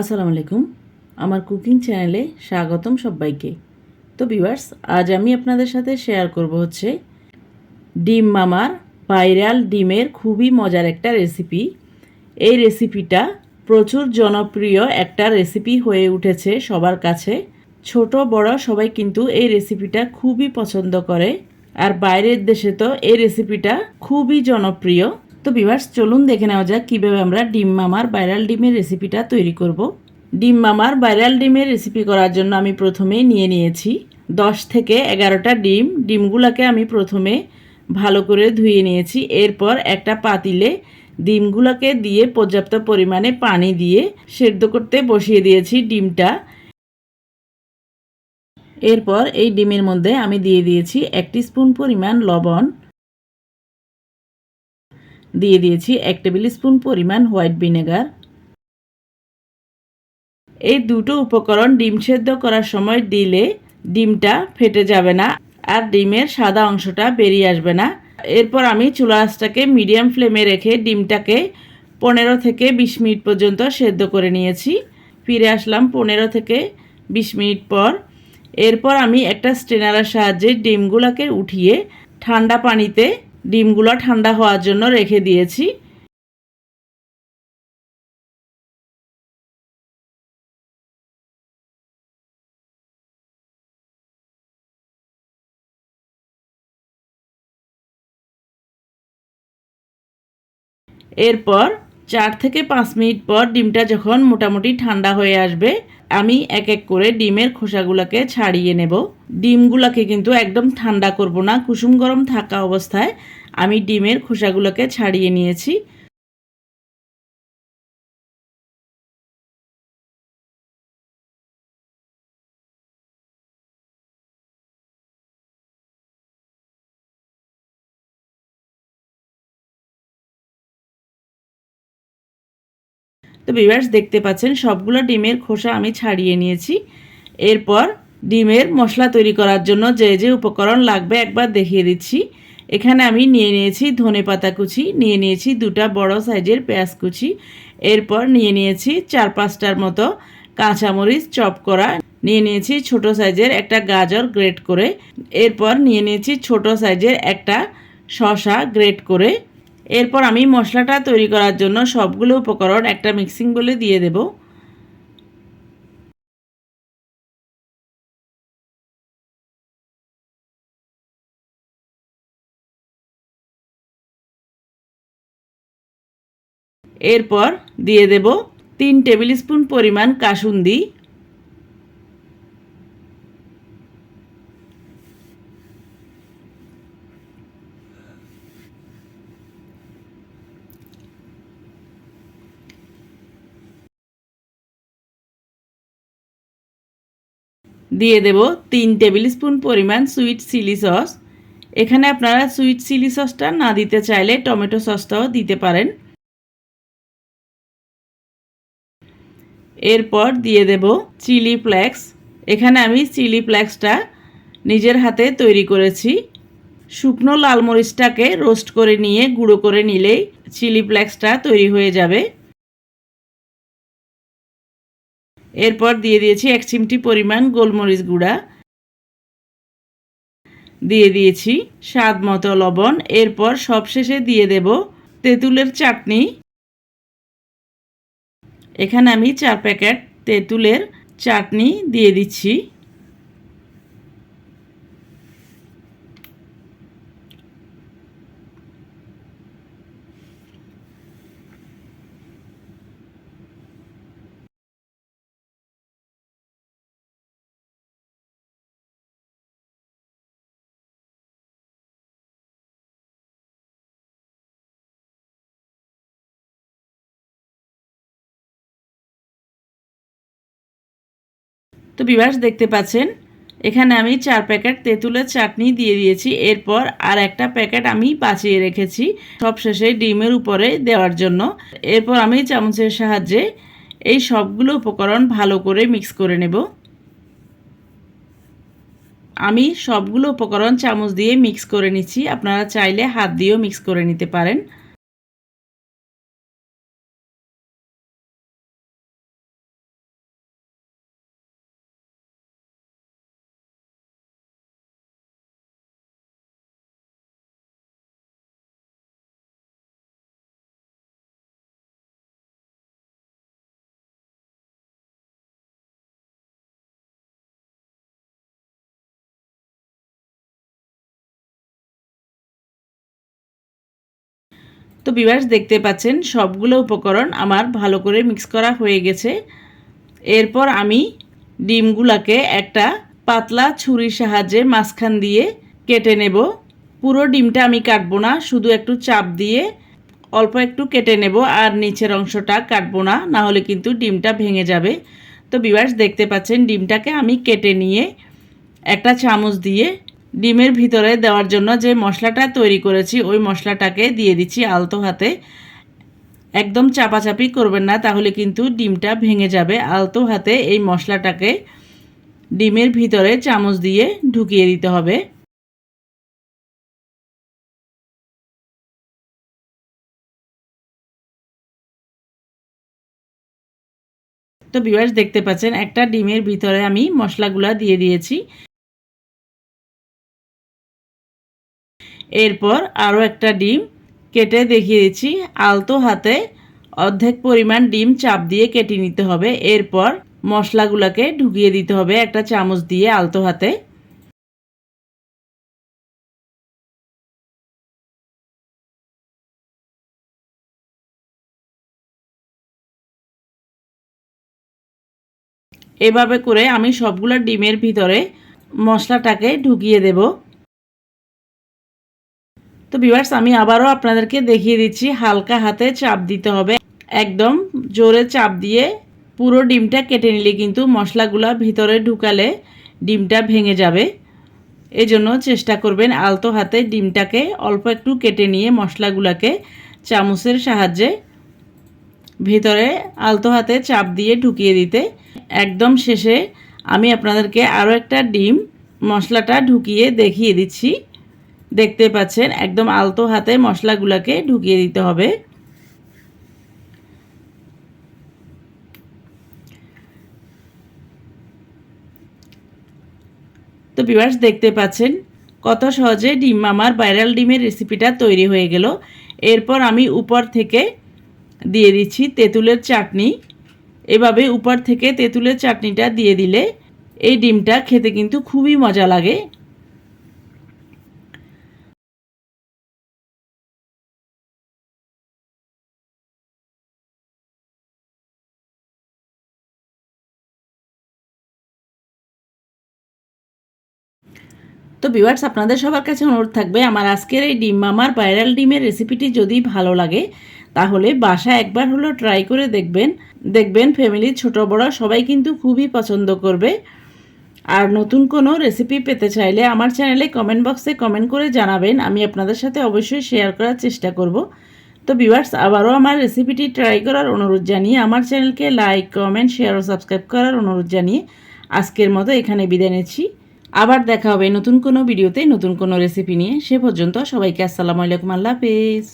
আসসালামু আলাইকুম। আমার কুকিং চ্যানেলে স্বাগতম সবাইকে। তো ভিউয়ার্স, আজ আমি আপনাদের সাথে শেয়ার করব হচ্ছে ডিম মামার ভাইরাল ডিমের খুবই মজার একটা রেসিপি। এই রেসিপিটা প্রচুর জনপ্রিয় একটা রেসিপি হয়ে উঠেছে সবার কাছে। ছোট, বড় সবাই কিন্তু এই রেসিপিটা খুবই পছন্দ করে। আর বাইরের দেশে তো এই রেসিপিটা খুবই জনপ্রিয়। তো বিভার্স চলুন দেখে নেওয়া যাক কীভাবে আমরা ডিম মামার ভাইরাল ডিমের রেসিপিটা তৈরি করব। ডিম মামার ভাইরাল ডিমের রেসিপি করার জন্য আমি প্রথমেই নিয়ে নিয়েছি দশ থেকে এগারোটা ডিম। ডিমগুলোকে আমি প্রথমে ভালো করে ধুয়ে নিয়েছি। এরপর একটা পাতিলে ডিমগুলোকে দিয়ে পর্যাপ্ত পরিমাণে পানি দিয়ে সেদ্ধ করতে বসিয়ে দিয়েছি ডিমটা। এরপর এই ডিমের মধ্যে আমি দিয়ে দিয়েছি একটি স্পুন পরিমাণ লবণ। দিয়ে দিয়েছি এক টেবিল স্পুন পরিমাণ হোয়াইট ভিনেগার। এই দুটো উপকরণ ডিম সেদ্ধ করার সময় দিলে ডিমটা ফেটে যাবে না আর ডিমের সাদা অংশটা বেরিয়ে আসবে না। এরপর আমি চুলা আঁচটাকে মিডিয়াম ফ্লেমে রেখে ডিমটাকে পনেরো থেকে বিশ মিনিট পর্যন্ত সেদ্ধ করে নিয়েছি। ফিরে আসলাম পনেরো থেকে বিশ মিনিট পর। এরপর আমি একটা স্ট্রেনারের সাহায্যে ডিমগুলোকে উঠিয়ে ঠান্ডা পানিতে ডিমগুলো ঠান্ডা হওয়ার জন্য রেখে দিয়েছি। এরপর চার থেকে পাঁচ মিনিট পর ডিমটা যখন মোটামুটি ঠান্ডা হয়ে আসবে আমি এক এক করে ডিমের খোসাগুলোকে ছাড়িয়ে নেব। ডিমগুলোকে কিন্তু একদম ঠান্ডা করব না। কুসুম গরম থাকা অবস্থায় আমি ডিমের খোসাগুলোকে ছাড়িয়ে নিয়েছি। তো ভিভার্স দেখতে পাচ্ছেন, সবগুলো ডিমের খোসা আমি ছাড়িয়ে নিয়েছি। এরপর ডিমের মশলা তৈরি করার জন্য যে যে উপকরণ লাগবে একবার দেখিয়ে দিচ্ছি। এখানে আমি নিয়ে নিয়েছি ধনে পাতা কুচি, নিয়ে নিয়েছি দুটা বড় সাইজের পেঁয়াজ কুচি, এরপর নিয়ে নিয়েছি চার পাঁচটার মতো কাঁচামরিচ চপ করা, নিয়ে নিয়েছি ছোট সাইজের একটা গাজর গ্রেট করে, এরপর নিয়ে নিয়েছি ছোট সাইজের একটা শশা গ্রেট করে এরপর আমি মশলাটা তৈরি করার জন্য সবগুলো উপকরণ একটা মিক্সিং বলে দিয়ে দেব। এরপর দিয়ে দেব তিন টেবিল স্পুন পরিমাণ কাসুন্দি। দিয়ে দেব তিন টেবিল স্পুন পরিমাণ সুইট চিলি সস। এখানে আপনারা সুইট চিলি সসটা না দিতে চাইলে টমেটো সসটাও দিতে পারেন। এরপর দিয়ে দেব চিলি ফ্লেক্স। এখানে আমি চিলি ফ্লেক্সটা নিজের হাতে তৈরি করেছি। শুকনো লাল মরিচটাকে রোস্ট করে নিয়ে, গুঁড়ো করে নিলেই চিলি ফ্লেক্সটা তৈরি হয়ে যাবে। এরপর দিয়ে দিয়েছি এক চিমটি পরিমাণ গোলমরিচ গুঁড়া। দিয়ে দিয়েছি স্বাদ মতো লবণ। এরপর সবশেষে দিয়ে দেব তেঁতুলের চাটনি। এখানে আমি চার প্যাকেট তেঁতুলের চাটনি দিয়ে দিচ্ছি। তো বিবাস দেখতে পাচ্ছেন, এখানে আমি চার প্যাকেট তেঁতুলের চাটনি দিয়ে দিয়েছি, এরপর আর একটা প্যাকেট আমি বাঁচিয়ে রেখেছি সব শেষে ডিমের উপরে দেওয়ার জন্য। এরপর আমি চামচের সাহায্যে এই সবগুলো উপকরণ ভালো করে মিক্স করে নেব। আমি সবগুলো উপকরণ চামচ দিয়ে মিক্স করে নিচ্ছি, আপনারা চাইলে হাত দিয়েও মিক্স করে নিতে পারেন। তো বিভার্স দেখতে পাচ্ছেন, সবগুলো উপকরণ আমার ভালো করে মিক্স করা হয়ে গেছে। এরপর আমি ডিমগুলাকে একটা পাতলা ছুরির সাহায্যে মাঝখান দিয়ে কেটে নেব। পুরো ডিমটা আমি কাটবো না, শুধু একটু চাপ দিয়ে অল্প একটু কেটে নেব আর নিচের অংশটা কাটবো না না হলে কিন্তু ডিমটা ভেঙে যাবে। তো বিভার্স দেখতে পাচ্ছেন, ডিমটাকে আমি কেটে নিয়ে একটা চামচ দিয়ে ডিমের ভিতরে দেওয়ার জন্য যে মশলাটা তৈরি করেছি, ওই মশলাটাকে দিয়ে দিচ্ছি আলতো হাতে। একদম চাপাচাপি করবেন না, তাহলে কিন্তু ডিমটা ভেঙে যাবে। আলতো হাতে এই মশলাটাকে ডিমের ভিতরে চামচ দিয়ে ঢুকিয়ে দিতে হবে। তো বিভাস দেখতে পাচ্ছেন, একটা ডিমের ভিতরে আমি মশলাগুলা দিয়ে দিয়েছি। এরপর আরও একটা ডিম কেটে দেখিয়ে দিচ্ছি। আলতো হাতে অর্ধেক পরিমাণ ডিম চাপ দিয়ে কেটে নিতে হবে। এরপর মশলাগুলোকে ঢুকিয়ে দিতে হবে একটা চামচ দিয়ে আলতো হাতে। এভাবে করে আমি সবগুলো ডিমের ভিতরে মশলাটাকে ঢুকিয়ে দেব। তো বিভার্স আমি আবারও আপনাদেরকে দেখিয়ে দিচ্ছি, হালকা হাতে চাপ দিতে হবে। একদম জোরে চাপ দিয়ে পুরো ডিমটা কেটে নিলে কিন্তু মশলাগুলা ভিতরে ঢুকালে ডিমটা ভেঙে যাবে। এজন্য চেষ্টা করবেন আলতো হাতে ডিমটাকে অল্প একটু কেটে নিয়ে মশলাগুলোকে চামচের সাহায্যে ভিতরে আলতো হাতে চাপ দিয়ে ঢুকিয়ে দিতে। একদম শেষে আমি আপনাদেরকে আরও একটা ডিম মশলাটা ঢুকিয়ে দেখিয়ে দিচ্ছি। দেখতে পাচ্ছেন, একদম আলতো হাতে মশলাগুলোকে ঢুকিয়ে দিতে হবে। তো বিভার্স দেখতে পাচ্ছেন, কত সহজে ডিম আমার ভাইরাল ডিমের রেসিপিটা তৈরি হয়ে গেল। এরপর আমি উপর থেকে দিয়ে দিচ্ছি তেঁতুলের চাটনি। এভাবে উপর থেকে তেঁতুলের চাটনিটা দিয়ে দিলে এই ডিমটা খেতে কিন্তু খুবই মজা লাগে। তো ভিউয়ার্স আপনাদের সবার কাছে অনুরোধ থাকবে, আমার আজকের এই ডিম মামার ভাইরাল ডিমের রেসিপিটি যদি ভালো লাগে, তাহলে বাসা একবার হলো ট্রাই করে দেখবেন। দেখবেন ফ্যামিলির ছোট, বড়, সবাই কিন্তু খুবই পছন্দ করবে। আর নতুন কোনো রেসিপি পেতে চাইলে আমার চ্যানেলে কমেন্ট বক্সে কমেন্ট করে জানাবেন, আমি আপনাদের সাথে অবশ্যই শেয়ার করার চেষ্টা করব। তো ভিউয়ার্স আবারও আমার রেসিপিটি ট্রাই করার অনুরোধ জানিয়ে, আমার চ্যানেলকে লাইক কমেন্ট শেয়ার ও সাবস্ক্রাইব করার অনুরোধ জানিয়ে আজকের মতো এখানে বিদায় নিচ্ছি। আবার দেখা হবে নতুন কোনো ভিডিওতে, নতুন কোনো রেসিপি নিয়ে। সে পর্যন্ত সবাইকে আসসালামু আলাইকুম, আল্লাহ হাফেজ।